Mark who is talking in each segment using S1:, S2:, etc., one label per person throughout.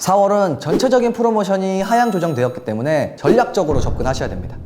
S1: 4월은 전체적인 프로모션이 하향 조정되었기 때문에 전략적으로 접근하셔야 됩니다.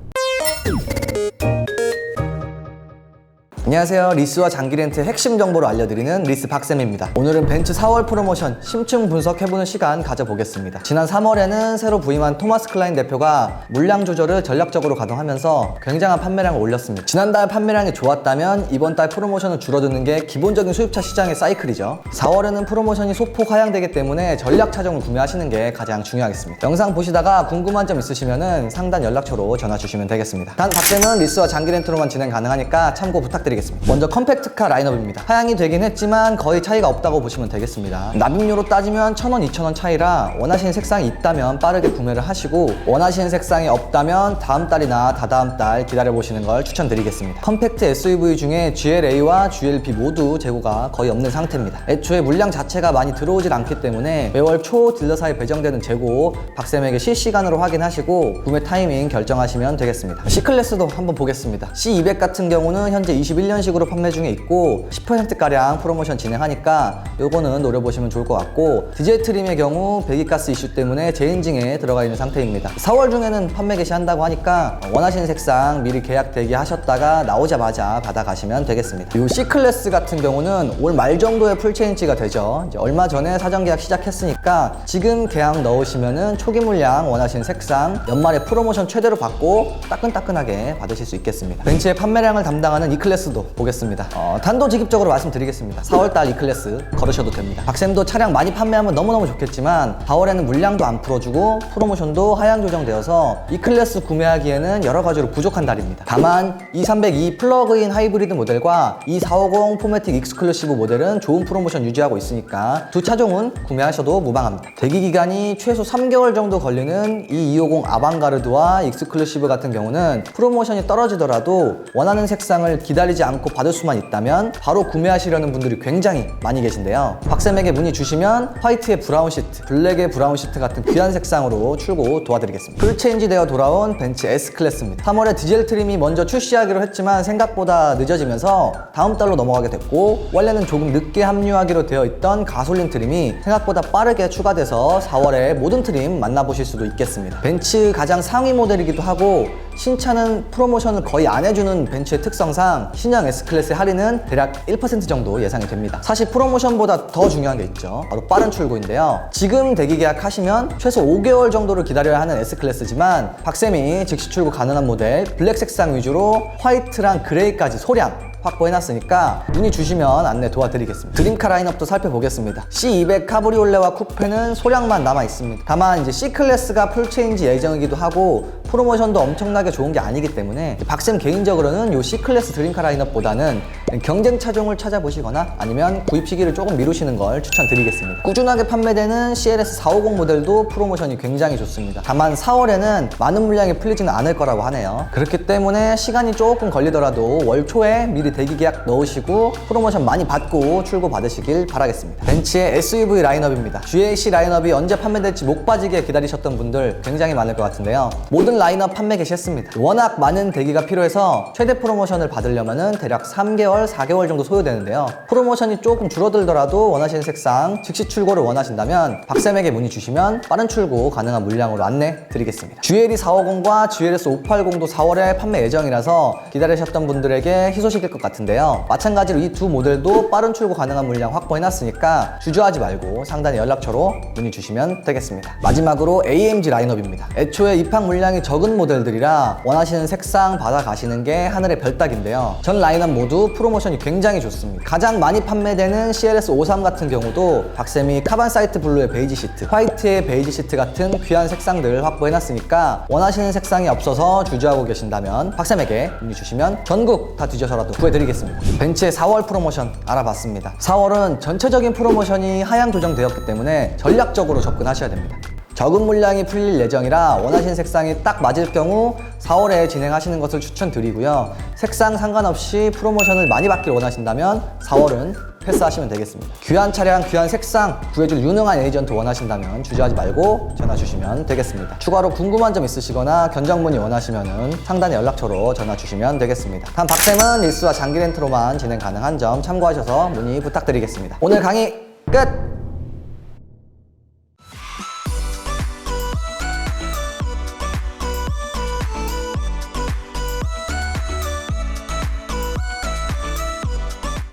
S1: 안녕하세요. 리스와 장기 렌트의 핵심 정보를 알려드리는 리스 박쌤입니다. 오늘은 벤츠 4월 프로모션 심층 분석해보는 시간 가져보겠습니다. 지난 3월에는 새로 부임한 토마스 클라인 대표가 물량 조절을 전략적으로 가동하면서 굉장한 판매량을 올렸습니다. 지난달 판매량이 좋았다면 이번 달 프로모션은 줄어드는 게 기본적인 수입차 시장의 사이클이죠. 4월에는 프로모션이 소폭 하향되기 때문에 전략 차종을 구매하시는 게 가장 중요하겠습니다. 영상 보시다가 궁금한 점 있으시면 상단 연락처로 전화 주시면 되겠습니다. 단 박쌤은 리스와 장기 렌트로만 진행 가능하니까 참고 부탁드리겠습니다. 먼저 컴팩트카 라인업입니다. 하향이 되긴 했지만 거의 차이가 없다고 보시면 되겠습니다. 납입료로 따지면 1,000원, 2,000원 차이라 원하시는 색상이 있다면 빠르게 구매를 하시고 원하시는 색상이 없다면 다음 달이나 다다음 달 기다려 보시는 걸 추천드리겠습니다. 컴팩트 SUV 중에 GLA와 GLB 모두 재고가 거의 없는 상태입니다. 애초에 물량 자체가 많이 들어오질 않기 때문에 매월 초 딜러사에 배정되는 재고 박쌤에게 실시간으로 확인하시고 구매 타이밍 결정하시면 되겠습니다. C클래스도 한번 보겠습니다. C200 같은 경우는 현재 21 년식으로 판매 중에 있고 10%가량 프로모션 진행하니까 요거는 노려보시면 좋을 것 같고 디젤 트림의 경우 배기가스 이슈 때문에 재인징에 들어가 있는 상태입니다. 4월 중에는 판매 개시한다고 하니까 원하시는 색상 미리 계약 대기하셨다가 나오자마자 받아가시면 되겠습니다. 요 C클래스 같은 경우는 올 말 정도에 풀체인지가 되죠. 얼마 전에 사전 계약 시작했으니까 지금 계약 넣으시면은 초기 물량 원하시는 색상 연말에 프로모션 최대로 받고 따끈따끈하게 받으실 수 있겠습니다. 벤츠의 판매량을 담당하는 E클래스 도 보겠습니다. 어, 단도직입적으로 말씀드리겠습니다. 4월달 E클래스 걸으셔도 됩니다. 박쌤도 차량 많이 판매하면 너무너무 좋겠지만 4월에는 물량도 안 풀어주고 프로모션도 하향 조정되어서 E클래스 구매하기에는 여러 가지로 부족한 달입니다. 다만 E302 플러그인 하이브리드 모델과 E450 포매틱 익스클루시브 모델은 좋은 프로모션 유지하고 있으니까 두 차종은 구매하셔도 무방합니다. 대기 기간이 최소 3개월 정도 걸리는 E250 아방가르드와 익스클루시브 같은 경우는 프로모션이 떨어지더라도 원하는 색상을 기다리지 않고 받을 수만 있다면 바로 구매하시려는 분들이 굉장히 많이 계신데요. 박쌤에게 문의 주시면 화이트의 브라운 시트, 블랙의 브라운 시트 같은 귀한 색상으로 출고 도와드리겠습니다. 풀체인지 되어 돌아온 벤츠 S클래스입니다. 3월에 디젤 트림이 먼저 출시하기로 했지만 생각보다 늦어지면서 다음 달로 넘어가게 됐고 원래는 조금 늦게 합류하기로 되어 있던 가솔린 트림이 생각보다 빠르게 추가돼서 4월에 모든 트림 만나보실 수도 있겠습니다. 벤츠 가장 상위 모델이기도 하고 신차는 프로모션을 거의 안 해주는 벤츠의 특성상 신형 S클래스의 할인은 대략 1% 정도 예상이 됩니다. 사실 프로모션보다 더 중요한 게 있죠. 바로 빠른 출고인데요. 지금 대기 계약하시면 최소 5개월 정도를 기다려야 하는 S클래스지만 박쌤이 즉시 출고 가능한 모델 블랙 색상 위주로 화이트랑 그레이까지 소량 확보해놨으니까 문의 주시면 안내 도와드리겠습니다. 드림카 라인업도 살펴보겠습니다. C200 카브리올레와 쿠페는 소량만 남아 있습니다. 다만 이제 C클래스가 풀체인지 예정이기도 하고 프로모션도 엄청나게 좋은 게 아니기 때문에 박쌤 개인적으로는 이 C클래스 드림카 라인업보다는 경쟁 차종을 찾아보시거나 아니면 구입 시기를 조금 미루시는 걸 추천드리겠습니다. 꾸준하게 판매되는 CLS 450 모델도 프로모션이 굉장히 좋습니다. 다만 4월에는 많은 물량이 풀리지는 않을 거라고 하네요. 그렇기 때문에 시간이 조금 걸리더라도 월 초에 미리 대기 계약 넣으시고 프로모션 많이 받고 출고 받으시길 바라겠습니다. 벤츠의 SUV 라인업입니다. GAC 라인업이 언제 판매될지 목 빠지게 기다리셨던 분들 굉장히 많을 것 같은데요. 모든 라인업 판매 개시했습니다. 워낙 많은 대기가 필요해서 최대 프로모션을 받으려면 대략 3개월, 4개월 정도 소요되는데요. 프로모션이 조금 줄어들더라도 원하시는 색상 즉시 출고를 원하신다면 박쌤에게 문의 주시면 빠른 출고 가능한 물량으로 안내 드리겠습니다. GLE 450과 GLS 580도 4월에 판매 예정이라서 기다리셨던 분들에게 희소식일 것 같은데요. 마찬가지로 이 두 모델도 빠른 출고 가능한 물량 확보해놨으니까 주저하지 말고 상단의 연락처로 문의 주시면 되겠습니다. 마지막으로 AMG 라인업입니다. 애초에 입항 물량이 적은 모델들이라 원하시는 색상 받아가시는 게 하늘의 별따기인데요. 전 라인업 모두 프로모션이 굉장히 좋습니다. 가장 많이 판매되는 CLS 53 같은 경우도 박쌤이 카반 사이트 블루의 베이지 시트, 화이트의 베이지 시트 같은 귀한 색상들 확보해놨으니까 원하시는 색상이 없어서 주저하고 계신다면 박쌤에게 문의 주시면 전국 다 뒤져서라도 구해드리겠습니다. 벤츠의 4월 프로모션 알아봤습니다. 4월은 전체적인 프로모션이 하향 조정되었기 때문에 전략적으로 접근하셔야 됩니다. 적은 물량이 풀릴 예정이라 원하시는 색상이 딱 맞을 경우 4월에 진행하시는 것을 추천드리고요. 색상 상관없이 프로모션을 많이 받길 원하신다면 4월은 패스하시면 되겠습니다. 귀한 차량, 귀한 색상 구해줄 유능한 에이전트 원하신다면 주저하지 말고 전화 주시면 되겠습니다. 추가로 궁금한 점 있으시거나 견적 문의 원하시면 상단의 연락처로 전화 주시면 되겠습니다. 단 박쌤은 일수와 장기 렌트로만 진행 가능한 점 참고하셔서 문의 부탁드리겠습니다. 오늘 강의 끝!